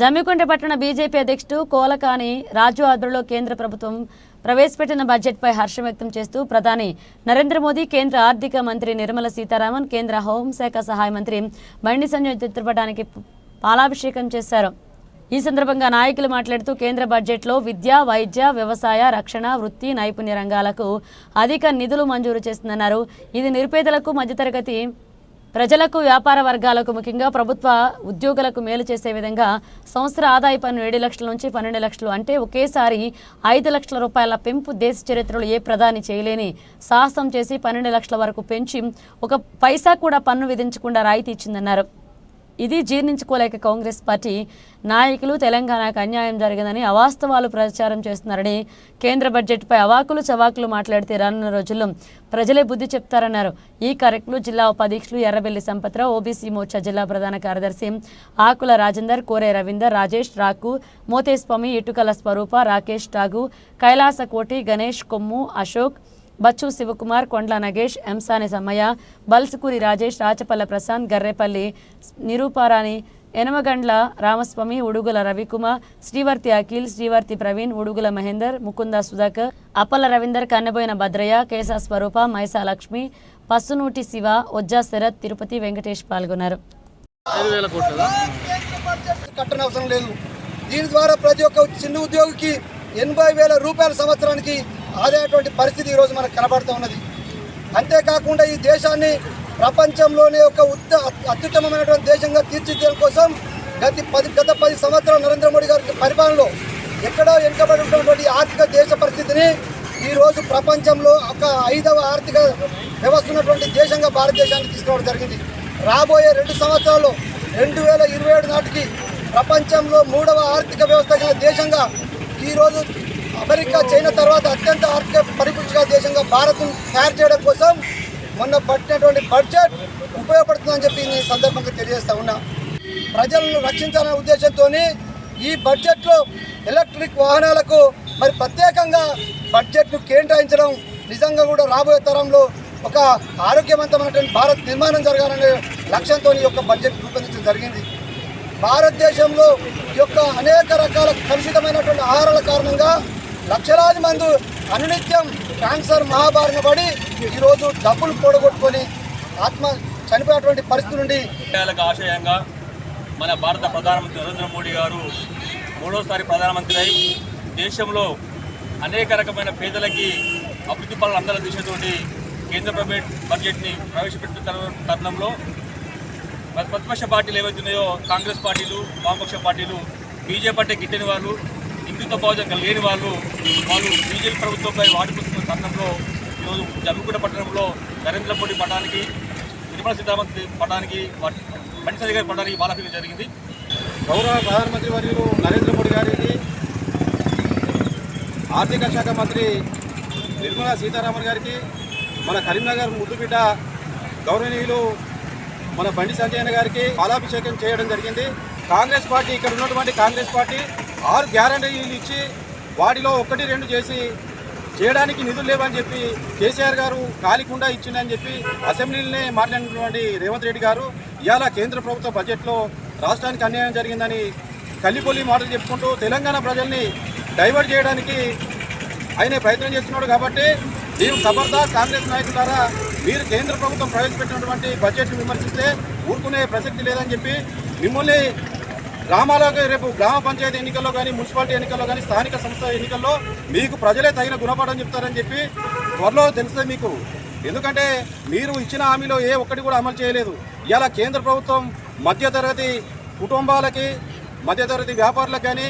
జమ్మికుంట పట్టణ బీజేపీ అధ్యక్షుడు కోలకాని రాజు ఆధ్వర్యంలో కేంద్ర ప్రభుత్వం ప్రవేశపెట్టిన బడ్జెట్పై హర్షం వ్యక్తం చేస్తూ ప్రధాని నరేంద్ర మోదీ కేంద్ర ఆర్థిక మంత్రి నిర్మల సీతారామన్ కేంద్ర హోంశాఖ సహాయ మంత్రి బండి సంజయ్ చిత్రపటానికి పాలాభిషేకం చేశారు. ఈ సందర్భంగా నాయకులు మాట్లాడుతూ కేంద్ర బడ్జెట్లో విద్య వైద్య వ్యవసాయ రక్షణ వృత్తి నైపుణ్య రంగాలకు అధిక నిధులు మంజూరు చేస్తుందన్నారు. ఇది నిరుపేదలకు మధ్యతరగతి ప్రజలకు వ్యాపార వర్గాలకు ముఖ్యంగా ప్రభుత్వ ఉద్యోగులకు మేలు చేసే విధంగా సంవత్సర ఆదాయ పన్ను ఏడు లక్షల నుంచి పన్నెండు లక్షలు అంటే ఒకేసారి ఐదు లక్షల రూపాయల పెంపు దేశ చరిత్రలో ఏ ప్రధాని చేయలేని సాహసం చేసి పన్నెండు లక్షల వరకు పెంచి ఒక పైసా కూడా పన్ను విధించకుండా రాయితీ ఇచ్చిందన్నారు. ఇది జీర్ణించుకోలేక కాంగ్రెస్ పార్టీ నాయకులు తెలంగాణకు అన్యాయం జరిగిందని అవాస్తవాలు ప్రచారం చేస్తున్నారని కేంద్ర బడ్జెట్పై అవాకులు చవాకులు మాట్లాడితే రానున్న రోజుల్లో ప్రజలే బుద్ధి చెప్తారన్నారు. ఈ కార్యక్రమంలో జిల్లా ఉపాధ్యక్షులు ఎర్రబెల్లి సంపత్రావు ఓబీసీ మోర్చా జిల్లా ప్రధాన కార్యదర్శి ఆకుల రాజేందర్ కోరే రవీందర్ రాజేష్ రాకు మోతేస్వామి ఇటుకల స్వరూప రాకేష్ టాగు కైలాస కోటి గణేష్ కొమ్ము అశోక్ బచ్చు శివకుమార్ కొండ్ల నగేష్ ఎంసాని సమ్మయ్య బల్సుకూరి రాజేష్ రాచపల్ల ప్రశాంత్ గర్రేపల్లి నిరూపారాణి ఎనమగండ్ల రామస్వామి ఉడుగుల రవికుమార్ శ్రీవర్తి అఖిల్ శ్రీవర్తి ప్రవీణ్ ఉడుగుల మహేందర్ ముకుంద సుధాకర్ అప్పల రవీందర్ కన్నబోయిన భద్రయ్య కేశ స్వరూప మైసా లక్ష్మి పస్సునూటి శివ ఒజ్జా శరత్ తిరుపతి వెంకటేష్ పాల్గొన్నారు. దీని ద్వారా ప్రతి ఒక్క చిన్న ఉద్యోగికి ఎనభై వేల రూపాయల సంవత్సరానికి ఆదేటువంటి పరిస్థితి ఈరోజు మనకు కనబడుతూ ఉన్నది. అంతేకాకుండా ఈ దేశాన్ని ప్రపంచంలోనే ఒక ఉత్త అత్యుత్తమమైనటువంటి దేశంగా తీర్చిదిద్దడం కోసం గత పది గత పది సంవత్సరాలు నరేంద్ర మోడీ గారి పరిపాలనలో ఎక్కడో వెనుకబడి ఉన్నటువంటి ఆర్థిక దేశ పరిస్థితిని ఈరోజు ప్రపంచంలో ఒక ఐదవ ఆర్థిక వ్యవస్థ ఉన్నటువంటి దేశంగా భారతదేశాన్ని తీసుకోవడం జరిగింది. రాబోయే రెండు సంవత్సరాల్లో రెండు వేల ఇరవై ఏడు నాటికి ప్రపంచంలో మూడవ ఆర్థిక వ్యవస్థ దేశంగా ఈరోజు అమెరికా చైనా తర్వాత అత్యంత ఆర్థిక పరిపుష్టిగా దేశంగా భారత్ను తయారు చేయడం కోసం మొన్న పట్టినటువంటి బడ్జెట్ ఉపయోగపడుతుందని చెప్పి ఈ సందర్భంగా తెలియజేస్తా ఉన్నా. ప్రజలను రక్షించాలనే ఉద్దేశంతో ఈ బడ్జెట్లో ఎలక్ట్రిక్ వాహనాలకు మరి ప్రత్యేకంగా బడ్జెట్ను కేటాయించడం నిజంగా కూడా రాబోయే తరంలో ఒక ఆరోగ్యవంతమైనటువంటి భారత్ నిర్మాణం జరగాలనే లక్ష్యంతో ఈ యొక్క బడ్జెట్ రూపొందించడం జరిగింది. భారతదేశంలో యొక్క అనేక రకాల కలుషితమైనటువంటి ఆహారాల కారణంగా లక్షలాది మంది అనునిత్యం క్యాన్సర్ మహాబారిన పడి ఈరోజు డబ్బులు పొడగొట్టుకొని ఆత్మ చనిపోయేటువంటి పరిస్థితి నుండి ఆశయంగా మన భారత ప్రధానమంత్రి నరేంద్ర మోడీ గారు మూడోసారి ప్రధానమంత్రి అయి దేశంలో అనేక రకమైన పేదలకి అభివృద్ధి పనులు అందరూ దిశతోటి కేంద్ర ప్రైవేట్ బడ్జెట్ని ప్రవేశపెట్టిన తరుణంలో ప్రతిపక్ష పార్టీలు ఏవైతున్నాయో కాంగ్రెస్ పార్టీలు వామపక్ష పార్టీలు బీజేపీ అంటే గిట్టని వాళ్ళు హిందుత్వ భావజం లేని వాళ్ళు వాళ్ళు బీజేపీ ప్రభుత్వంపై వాడుకుంటున్న తరుణంలో ఈరోజు జమ్మిగూడ పట్టణంలో నరేంద్ర మోడీ పట్టణానికి నిర్మలా సీతారామన్ పట్టణానికి బండి గారి పట్టణానికి బాలకృతి జరిగింది. గౌరవ ప్రధానమంత్రి వర్యులు నరేంద్ర మోడీ గారికి ఆర్థిక శాఖ మంత్రి నిర్మలా సీతారామన్ గారికి మన కరీంనగర్ ముద్దుబిడ్డ గౌరవనీయులు మన బండి సంజయన గారికి పాలాభిషేకం చేయడం జరిగింది. కాంగ్రెస్ పార్టీ ఇక్కడ ఉన్నటువంటి కాంగ్రెస్ పార్టీ ఆరు గ్యారంటీలు ఇచ్చి వాటిలో ఒకటి రెండు చేసి చేయడానికి నిధులు లేవని చెప్పి కేసీఆర్ గారు కాలికుండా ఇచ్చిందని చెప్పి అసెంబ్లీలోనే మాట్లాడినటువంటి రేవంత్ రెడ్డి గారు ఇవాళ కేంద్ర ప్రభుత్వ బడ్జెట్లో రాష్ట్రానికి అన్యాయం జరిగిందని కల్లిపొల్లి మాటలు చెప్పుకుంటూ తెలంగాణ ప్రజల్ని డైవర్ట్ చేయడానికి ఆయన ప్రయత్నం చేస్తున్నాడు కాబట్టి దీని ఖబర్దార్ కాంగ్రెస్ ద్వారా మీరు కేంద్ర ప్రభుత్వం ప్రవేశపెట్టినటువంటి బడ్జెట్ను విమర్శిస్తే ఊరుకునే ప్రసక్తి లేదని చెప్పి మిమ్మల్ని గ్రామాలకు రేపు గ్రామ పంచాయతీ ఎన్నికల్లో కానీ మున్సిపాలిటీ ఎన్నికల్లో కానీ స్థానిక సంస్థ ఎన్నికల్లో మీకు ప్రజలే తగిన గుణపాఠం చెప్తారని చెప్పి త్వరలో తెలుస్తుంది మీకు. ఎందుకంటే మీరు ఇచ్చిన హామీలో ఏ ఒక్కటి కూడా అమలు చేయలేదు. ఇలా కేంద్ర ప్రభుత్వం మధ్యతరగతి కుటుంబాలకి మధ్యతరగతి వ్యాపారులకు కానీ